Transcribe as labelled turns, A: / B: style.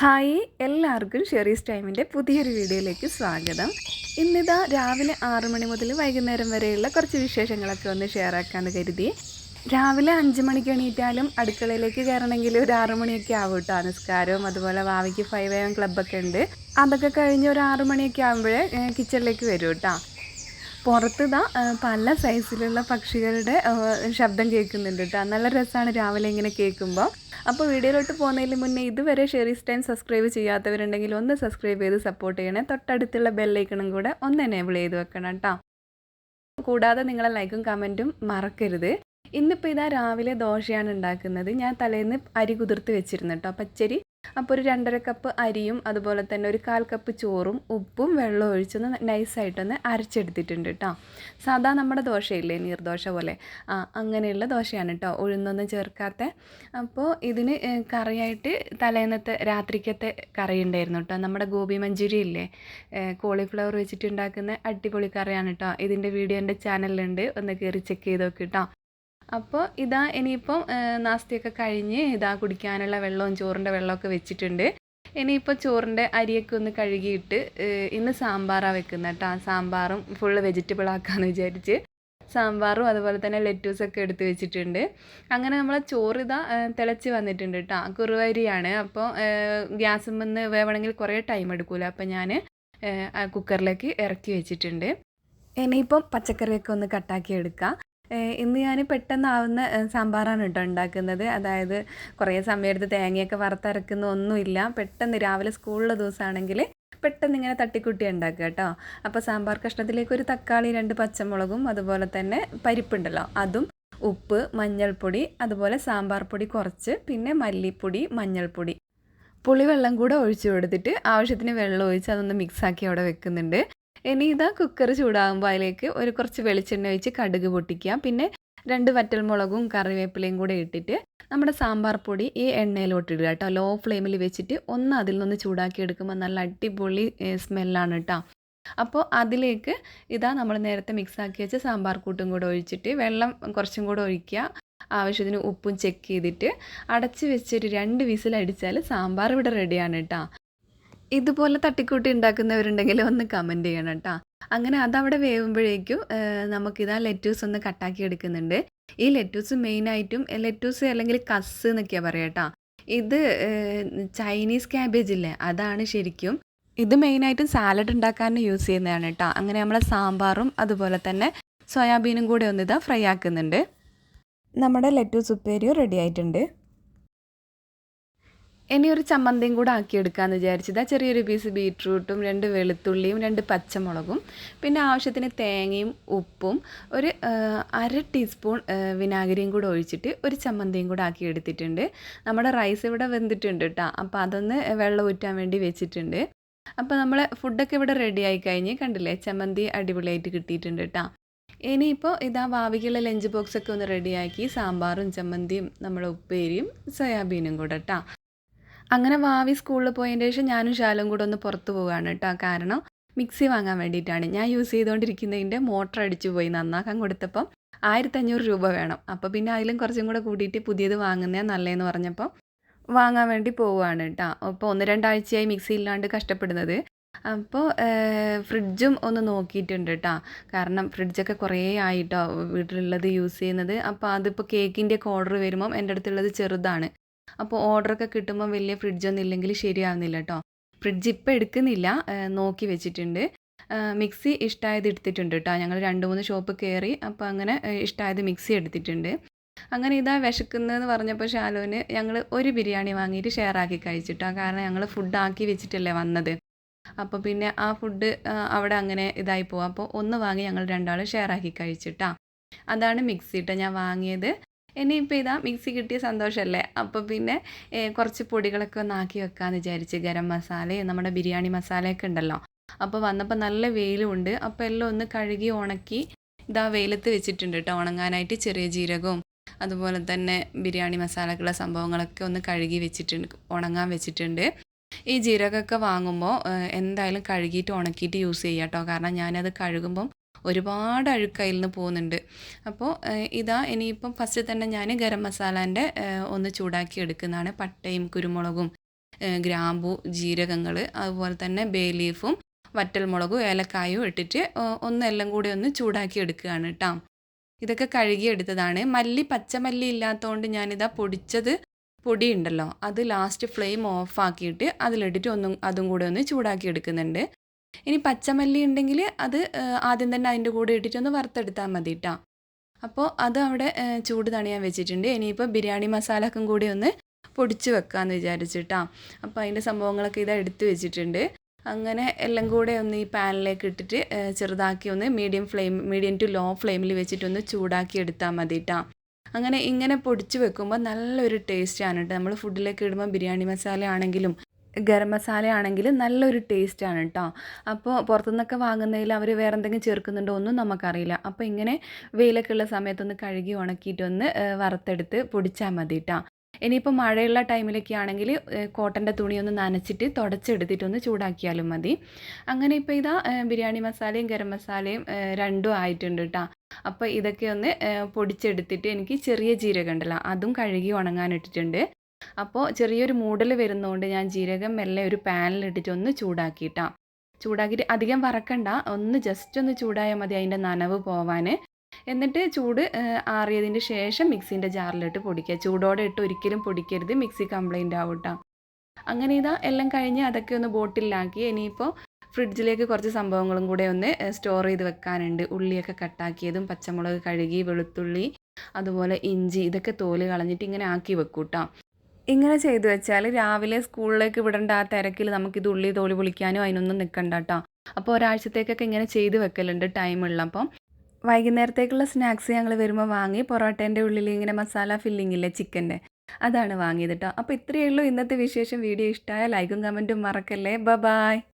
A: Hi എല്ലാവർക്കും Sherry's ടൈമിന്റെ പുതിയൊരു വീഡിയോയിലേക്ക് സ്വാഗതം. ഇന്നിതാ രാവിലെ ആറ് മണി മുതൽ വൈകുന്നേരം വരെയുള്ള കുറച്ച് വിശേഷങ്ങളൊക്കെ ഒന്ന് ഷെയർ ആക്കാമെന്ന് കരുതി. രാവിലെ അഞ്ച് മണിക്ക് എണീറ്റാലും അടുക്കളയിലേക്ക് കയറണമെങ്കിൽ ഒരു ആറ് മണിയൊക്കെ ആവും കേട്ടോ. നിസ്കാരവും അതുപോലെ വാവിക്ക് ഫൈവ് എം ക്ലബ്ബൊക്കെ ഉണ്ട്. അതൊക്കെ കഴിഞ്ഞ് ഒരു ആറ് മണിയൊക്കെ ആകുമ്പോഴേ കിച്ചണിലേക്ക് വരും കേട്ടോ പുറത്ത് ഇതാ പല സൈസിലുള്ള പക്ഷികളുടെ ശബ്ദം കേൾക്കുന്നുണ്ട് കേട്ടോ നല്ല രസമാണ് രാവിലെ ഇങ്ങനെ കേൾക്കുമ്പോൾ അപ്പോൾ വീഡിയോയിലോട്ട് പോകുന്നതിന് മുന്നേ ഇതുവരെ ഷെയർ ടൈം സബ്സ്ക്രൈബ് ചെയ്യാത്തവരുണ്ടെങ്കിൽ ഒന്ന് സബ്സ്ക്രൈബ് ചെയ്ത് സപ്പോർട്ട് ചെയ്യണേ. തൊട്ടടുത്തുള്ള ബെല്ലൈക്കണും കൂടെ ഒന്ന് എനേബിൾ ചെയ്ത് വെക്കണം കേട്ടോ കൂടാതെ നിങ്ങളെ ലൈക്കും കമന്റും മറക്കരുത്. ഇന്നിപ്പോൾ ഇതാ രാവിലെ ദോശയാണ് ഉണ്ടാക്കുന്നത്. ഞാൻ തലേന്ന് അരി കുതിർത്ത് വെച്ചിരുന്നു കേട്ടോ പച്ചരി അപ്പോൾ ഒരു രണ്ടര കപ്പ് അരിയും അതുപോലെ തന്നെ ഒരു കാൽ കപ്പ് ചോറും ഉപ്പും വെള്ളവും ഒഴിച്ചൊന്ന് നൈസായിട്ടൊന്ന് അരച്ചെടുത്തിട്ടുണ്ട് കേട്ടോ സാധാ നമ്മുടെ ദോശയില്ലേ നീർദോശ പോലെ? ആ അങ്ങനെയുള്ള ദോശയാണ് കേട്ടോ ഉഴുന്നൊന്നും ചേർക്കാത്ത. അപ്പോൾ ഇതിന് കറിയായിട്ട് തലേന്നത്തെ രാത്രിക്കത്തെ കറി ഉണ്ടായിരുന്നു കേട്ടോ നമ്മുടെ ഗോപി മഞ്ചൂരി ഇല്ലേ? കോളിഫ്ലവർ വെച്ചിട്ടുണ്ടാക്കുന്ന അടിപൊളി കറിയാണ് കേട്ടോ ഇതിന്റെ വീഡിയോ എന്റെ ചാനലിലുണ്ട്. ഒന്ന് കയറി ചെക്ക് ചെയ്ത് നോക്കി കേട്ടോ അപ്പോൾ ഇതാ ഇനിയിപ്പം നാസ്തിയൊക്കെ കഴിഞ്ഞ് ഇതാ കുടിക്കാനുള്ള വെള്ളവും ചോറിന്റെ വെള്ളമൊക്കെ വെച്ചിട്ടുണ്ട്. ഇനിയിപ്പോൾ ചോറിന്റെ അരിയൊക്കെ ഒന്ന് കഴുകിയിട്ട് ഇന്ന് സാമ്പാറാണ് വെക്കുന്നത് കേട്ടോ. സാമ്പാറും ഫുള്ള് വെജിറ്റബിൾ ആക്കാമെന്ന് വിചാരിച്ച് സാമ്പാറും അതുപോലെ തന്നെ ലെറ്റൂസൊക്കെ എടുത്ത് വെച്ചിട്ടുണ്ട്. അങ്ങനെ നമ്മളെ ചോറ് ഇതാ തിളച്ച് വന്നിട്ടുണ്ട് കേട്ടോ. കുറുവരിയാണ്. അപ്പോൾ ഗ്യാസിൽ നിന്ന് വേവണമെങ്കിൽ കുറേ ടൈം എടുക്കില്ല അപ്പോൾ ഞാൻ കുക്കറിലേക്ക് ഇറക്കി വെച്ചിട്ടുണ്ട്. ഇനിയിപ്പം പച്ചക്കറിയൊക്കെ ഒന്ന് കട്ടാക്കി എടുക്കാം. ഇന്ന് ഞാൻ പെട്ടെന്നാവുന്ന സാമ്പാറാണ് കേട്ടോ ഉണ്ടാക്കുന്നത്. അതായത് കുറേ സമയമെടുത്ത് തേങ്ങയൊക്കെ വറുത്തരക്കുന്ന ഒന്നുമില്ല. പെട്ടെന്ന് രാവിലെ സ്കൂളിലെ ദിവസമാണെങ്കിൽ പെട്ടെന്ന് ഇങ്ങനെ തട്ടിക്കുട്ടി ഉണ്ടാക്കുക കേട്ടോ. അപ്പോൾ സാമ്പാർ കഷ്ണത്തിലേക്ക് ഒരു തക്കാളി രണ്ട് പച്ചമുളകും അതുപോലെ തന്നെ പരിപ്പുണ്ടല്ലോ. അതും ഉപ്പ് മഞ്ഞൾപ്പൊടി അതുപോലെ സാമ്പാർ പൊടി കുറച്ച് പിന്നെ മല്ലിപ്പൊടി മഞ്ഞൾപ്പൊടി. പുളിവെള്ളം കൂടെ ഒഴിച്ചു കൊടുത്തിട്ട് ആവശ്യത്തിന് വെള്ളം ഒഴിച്ച് അതൊന്ന് മിക്സാക്കി അവിടെ വെക്കുന്നുണ്ട്. ഇനി ഇതാ കുക്കർ ചൂടാകുമ്പോൾ അതിലേക്ക് ഒരു കുറച്ച് വെളിച്ചെണ്ണ ഒഴിച്ച് കടുക് പൊട്ടിക്കുക പിന്നെ രണ്ട് വറ്റൽമുളകും കറിവേപ്പിലയും കൂടെ ഇട്ടിട്ട് നമ്മുടെ സാമ്പാർ പൊടി ഈ എണ്ണയിലോട്ട് ഇടുക കേട്ടോ. ലോ ഫ്ലെയിമിൽ വെച്ചിട്ട് ഒന്ന് അതിൽ നിന്ന് ചൂടാക്കി എടുക്കുമ്പോൾ നല്ല അടിപൊളി സ്മെല്ലാണ് കേട്ടോ അപ്പോൾ അതിലേക്ക് ഇതാ നമ്മൾ നേരത്തെ മിക്സാക്കി വെച്ച സാമ്പാർ കൂട്ടും കൂടെ ഒഴിച്ചിട്ട് വെള്ളം കുറച്ചും കൂടെ ഒഴിക്കുക. ആവശ്യത്തിന് ഉപ്പും ചെക്ക് ചെയ്തിട്ട് അടച്ച് വെച്ചൊരു രണ്ട് വിസിൽ അടിച്ചാൽ സാമ്പാർ ഇവിടെ റെഡിയാണ് കേട്ടോ ഇതുപോലെ തട്ടിക്കൂട്ടി ഉണ്ടാക്കുന്നവരുണ്ടെങ്കിൽ ഒന്ന് കമന്റ് ചെയ്യണം കേട്ടോ അങ്ങനെ അതവിടെ വേവുമ്പോഴേക്കും നമുക്കിതാ ലെറ്റൂസ് ഒന്ന് കട്ടാക്കി എടുക്കുന്നുണ്ട്. ഈ ലെറ്റൂസ് മെയിനായിട്ടും ലെറ്റൂസ് അല്ലെങ്കിൽ കസ് എന്നൊക്കെയാണ് പറയുക കേട്ടോ ഇത് ചൈനീസ് ക്യാബേജ് ഇല്ലേ അതാണ് ശരിക്കും. ഇത് മെയിനായിട്ടും സാലഡ് ഉണ്ടാക്കാൻ യൂസ് ചെയ്യുന്നതാണ് കേട്ടോ അങ്ങനെ നമ്മളെ സാമ്പാറും അതുപോലെ തന്നെ സോയാബീനും കൂടെ ഒന്ന് ഇതാ ഫ്രൈ ആക്കുന്നുണ്ട്. നമ്മുടെ ലെറ്റൂസ് ഉപ്പേരിയും റെഡി ആയിട്ടുണ്ട്. ഇനി ഒരു ചമ്മന്തിയും കൂടെ ആക്കിയെടുക്കാമെന്ന് വിചാരിച്ചത്. ചെറിയൊരു പീസ് ബീട്രൂട്ടും രണ്ട് വെളുത്തുള്ളിയും രണ്ട് പച്ചമുളകും പിന്നെ ആവശ്യത്തിന് തേങ്ങയും ഉപ്പും ഒരു അര ടീസ്പൂൺ വിനാഗിരിയും കൂടെ ഒഴിച്ചിട്ട് ഒരു ചമ്മന്തിയും കൂടെ ആക്കി എടുത്തിട്ടുണ്ട് നമ്മുടെ റൈസ് ഇവിടെ വെന്തിട്ടുണ്ട് കേട്ടോ അപ്പോൾ അതൊന്ന് വെള്ളം ഊറ്റാൻ വേണ്ടി വെച്ചിട്ടുണ്ട്. അപ്പോൾ നമ്മൾ ഫുഡൊക്കെ ഇവിടെ റെഡി ആയി കഴിഞ്ഞ് കണ്ടില്ലേ? ചമ്മന്തി അടിപൊളിയായിട്ട് കിട്ടിയിട്ടുണ്ട് കേട്ടോ ഇനിയിപ്പോൾ ഇതാ ഭാവിക്കുള്ള ലഞ്ച് ബോക്സൊക്കെ ഒന്ന് റെഡിയാക്കി സാമ്പാറും ചമ്മന്തിയും നമ്മുടെ ഉപ്പേരിയും സോയാബീനും കൂടെ കേട്ടോ അങ്ങനെ വാവി സ്കൂളിൽ പോയതിന് ശേഷം ഞാനും ശാലും കൂടെ ഒന്ന് പുറത്ത് പോവുകയാണ് കേട്ടോ. കാരണം മിക്സി വാങ്ങാൻ വേണ്ടിയിട്ടാണ്. ഞാൻ യൂസ് ചെയ്തുകൊണ്ടിരിക്കുന്നതിന്റെ മോട്ടർ അടിച്ചു പോയി നന്നാക്കാൻ കൊടുത്തപ്പം ആയിരത്തഞ്ഞൂറ് രൂപ വേണം. അപ്പോൾ പിന്നെ അതിലും കുറച്ചും കൂടെ കൂട്ടിയിട്ട് പുതിയത് വാങ്ങുന്നേ നല്ലതെന്ന് പറഞ്ഞപ്പോൾ വാങ്ങാൻ വേണ്ടി പോവുകയാണ് കേട്ടോ. അപ്പോൾ ഒന്ന് രണ്ടാഴ്ചയായി മിക്സി ഇല്ലാണ്ട് കഷ്ടപ്പെടുന്നത്. അപ്പോൾ ഫ്രിഡ്ജും ഒന്ന് നോക്കിയിട്ടുണ്ട് കേട്ടോ. കാരണം ഫ്രിഡ്ജൊക്കെ കുറേ ആയിട്ടോ വീട്ടിലുള്ളത് യൂസ് ചെയ്യുന്നത്. അപ്പോൾ അതിപ്പോൾ കേക്കിന്റെ ഒക്കെ ഓർഡർ വരുമ്പം എന്റെ അടുത്തുള്ളത് ചെറുതാണ്. അപ്പോൾ ഓർഡറൊക്കെ കിട്ടുമ്പോൾ വലിയ ഫ്രിഡ്ജൊന്നും ഇല്ലെങ്കിൽ ശരിയാവുന്നില്ല കേട്ടോ ഫ്രിഡ്ജ് ഇപ്പോൾ എടുക്കുന്നില്ല നോക്കി വെച്ചിട്ടുണ്ട്. മിക്സി ഇഷ്ടമായത് എടുത്തിട്ടുണ്ട് കേട്ടോ ഞങ്ങൾ രണ്ട് മൂന്ന് ഷോപ്പ് കയറി അപ്പോൾ അങ്ങനെ ഇഷ്ടമായത് മിക്സി എടുത്തിട്ടുണ്ട്. അങ്ങനെ ഇതാ വിശക്കുന്നതെന്ന് പറഞ്ഞപ്പോൾ ഷാലോന് ഞങ്ങൾ ഒരു ബിരിയാണി വാങ്ങിയിട്ട് ഷെയർ ആക്കി കഴിച്ചിട്ടോ കാരണം ഞങ്ങൾ ഫുഡ് ആക്കി വെച്ചിട്ടല്ലേ വന്നത്. അപ്പോൾ പിന്നെ ആ ഫുഡ് അവിടെ അങ്ങനെ ഇതായി പോകും അപ്പോൾ ഒന്ന് വാങ്ങി ഞങ്ങൾ രണ്ടാളും ഷെയർ ആക്കി കഴിച്ചിട്ടാ. അതാണ് മിക്സി കേട്ടോ ഞാൻ വാങ്ങിയത്. ഇനിയിപ്പോൾ ഇതാ മിക്സി കിട്ടിയ സന്തോഷമല്ലേ? അപ്പോൾ പിന്നെ കുറച്ച് പൊടികളൊക്കെ ഒന്ന് ആക്കി വെക്കാമെന്ന് വിചാരിച്ച് ഗരം മസാലയും നമ്മുടെ ബിരിയാണി മസാലയൊക്കെ ഉണ്ടല്ലോ. അപ്പോൾ വന്നപ്പോൾ നല്ല വെയിലുമുണ്ട് അപ്പോൾ എല്ലാം ഒന്ന് കഴുകി ഉണക്കി ഇതാ വെയിലത്ത് വെച്ചിട്ടുണ്ട് കേട്ടോ. ഉണങ്ങാനായിട്ട് ചെറിയ ജീരകവും അതുപോലെ തന്നെ ബിരിയാണി മസാലക്കുള്ള സംഭവങ്ങളൊക്കെ ഒന്ന് കഴുകി വെച്ചിട്ടുണ്ട് ഉണങ്ങാൻ വെച്ചിട്ടുണ്ട്. ഈ ജീരകമൊക്കെ വാങ്ങുമ്പോൾ എന്തായാലും കഴുകിയിട്ട് ഉണക്കിയിട്ട് യൂസ് ചെയ്യാം കേട്ടോ. കാരണം ഞാനത് കഴുകുമ്പം ഒരുപാട് അഴുക്ക് അതിൽ നിന്ന് പോകുന്നുണ്ട്. അപ്പോൾ ഇതാ ഇനിയിപ്പം ഫസ്റ്റ് തന്നെ ഞാൻ ഗരം മസാലാന്റെ ഒന്ന് ചൂടാക്കി എടുക്കുന്നതാണ്. പട്ടയും കുരുമുളകും ഗ്രാമ്പു ജീരകങ്ങൾ അതുപോലെ തന്നെ ബേ ലീഫും വറ്റൽമുളകും ഏലക്കായും ഇട്ടിട്ട് ഒന്നെല്ലാം കൂടി ഒന്ന് ചൂടാക്കി എടുക്കുകയാണ് കേട്ടോ ഇതൊക്കെ കഴുകി എടുത്തതാണ്. മല്ലി പച്ചമല്ലി ഇല്ലാത്തതുകൊണ്ട് ഞാനിതാ പൊടിച്ചത് പൊടി ഉണ്ടല്ലോ അത് ലാസ്റ്റ് ഫ്ലെയിം ഓഫ് ആക്കിയിട്ട് അതിലിട്ടിട്ട് ഒന്നും അതും കൂടെ ഒന്ന് ചൂടാക്കി എടുക്കുന്നുണ്ട്. ഇനി പച്ചമല്ലി ഉണ്ടെങ്കിൽ അത് ആദ്യം തന്നെ അതിന്റെ കൂടെ ഇട്ടിട്ട് ഒന്ന് വറുത്തെടുത്താൽ മതി കേട്ടോ അപ്പോൾ അത് അവിടെ ചൂട് തണിയാൻ വെച്ചിട്ടുണ്ട്. ഇനിയിപ്പോൾ ബിരിയാണി മസാലക്കും കൂടി ഒന്ന് പൊടിച്ച് വെക്കാമെന്ന് വിചാരിച്ചിട്ടാ അപ്പോൾ അതിന്റെ സംഭവങ്ങളൊക്കെ ഇതാ എടുത്ത് വെച്ചിട്ടുണ്ട്. അങ്ങനെ എല്ലാം കൂടെ ഒന്ന് ഈ പാനിലേക്ക് ഇട്ടിട്ട് ചെറുതാക്കി ഒന്ന് medium flame medium to low ഫ്ലെയിമിൽ വെച്ചിട്ടൊന്ന് ചൂടാക്കി എടുത്താൽ മതി കേട്ടോ അങ്ങനെ ഇങ്ങനെ പൊടിച്ച് വെക്കുമ്പോൾ നല്ലൊരു ടേസ്റ്റാണ് കേട്ടോ നമ്മൾ ഫുഡിലേക്ക് ഇടുമ്പോൾ ബിരിയാണി മസാല ആണെങ്കിലും ഗരം മസാല ആണെങ്കിലും നല്ലൊരു ടേസ്റ്റാണ് കേട്ടോ അപ്പോൾ പുറത്തുനിന്നൊക്കെ വാങ്ങുന്നതിൽ അവർ വേറെ എന്തെങ്കിലും ചേർക്കുന്നുണ്ടോ ഒന്നും നമുക്കറിയില്ല. അപ്പോൾ ഇങ്ങനെ വെയിലൊക്കെ ഉള്ള സമയത്തൊന്ന് കഴുകി ഉണക്കിയിട്ടൊന്ന് വറുത്തെടുത്ത് പൊടിച്ചാൽ മതി കേട്ടോ ഇനിയിപ്പോൾ മഴയുള്ള ടൈമിലൊക്കെ ആണെങ്കിൽ കോട്ടന്റെ തുണിയൊന്ന് നനച്ചിട്ട് തുടച്ചെടുത്തിട്ടൊന്ന് ചൂടാക്കിയാലും മതി. അങ്ങനെ ഇപ്പോൾ ഇതാ ബിരിയാണി മസാലയും ഗരം മസാലയും രണ്ടും ആയിട്ടുണ്ട് കേട്ടോ അപ്പോൾ ഇതൊക്കെ ഒന്ന് പൊടിച്ചെടുത്തിട്ട് എനിക്ക് ചെറിയ ജീരകം ഉണ്ടല്ലോ അതും കഴുകി ഉണങ്ങാനിട്ടിട്ടുണ്ട്. അപ്പോൾ ചെറിയൊരു മൂടൽ വരുന്നതുകൊണ്ട് ഞാൻ ജീരകം മെല്ലെ ഒരു പാനിലിട്ടിട്ട് ഒന്ന് ചൂടാക്കിയിട്ടാണ് ചൂടാക്കിയിട്ട് അധികം വറക്കണ്ട ഒന്ന് ജസ്റ്റ് ഒന്ന് ചൂടായാൽ മതി അതിന്റെ നനവ് പോവാൻ എന്നിട്ട് ചൂട് ആറിയതിന് ശേഷം മിക്സിന്റെ ജാറിലിട്ട് പൊടിക്കുക ചൂടോടെ ഇട്ട് ഒരിക്കലും പൊടിക്കരുത് മിക്സി കംപ്ലൈന്റ് ആവട്ടാ. അങ്ങനെ ഇതാ എല്ലാം കഴിഞ്ഞ് അതൊക്കെ ഒന്ന് ബോട്ടിലാക്കി. ഇനിയിപ്പോൾ ഫ്രിഡ്ജിലേക്ക് കുറച്ച് സംഭവങ്ങളും കൂടെ ഒന്ന് സ്റ്റോർ ചെയ്ത് വെക്കാനുണ്ട്. ഉള്ളിയൊക്കെ കട്ടാക്കിയതും പച്ചമുളക് കഴുകി വെളുത്തുള്ളി അതുപോലെ ഇഞ്ചി ഇതൊക്കെ തോൽ കളഞ്ഞിട്ട് ഇങ്ങനെ ആക്കി വെക്കൂട്ടോ. ഇങ്ങനെ ചെയ്തു വെച്ചാൽ രാവിലെ സ്കൂളിലേക്ക് വിടേണ്ട ആ തിരക്കിൽ നമുക്കിത് ഉള്ളി തോൽ പൊളിക്കാനോ അതിനൊന്നും നിൽക്കണ്ട കേട്ടോ അപ്പോൾ ഒരാഴ്ചത്തേക്കൊക്കെ ഇങ്ങനെ ചെയ്ത് വെക്കലുണ്ട് ടൈമുള്ളപ്പം വൈകുന്നേരത്തേക്കുള്ള സ്നാക്സ് ഞങ്ങൾ വരുമ്പോൾ വാങ്ങി പൊറോട്ടേന്റെ ഉള്ളിൽ ഇങ്ങനെ മസാല ഫില്ലിംഗ് ഇല്ലേ ചിക്കന്റെ അതാണ് വാങ്ങിയത് കേട്ടോ അപ്പോൾ ഇത്രയേ ഉള്ളൂ ഇന്നത്തെ വിശേഷം. വീഡിയോ ഇഷ്ടമായ ലൈക്കും കമന്റും മറക്കല്ലേ. ബ ബായ്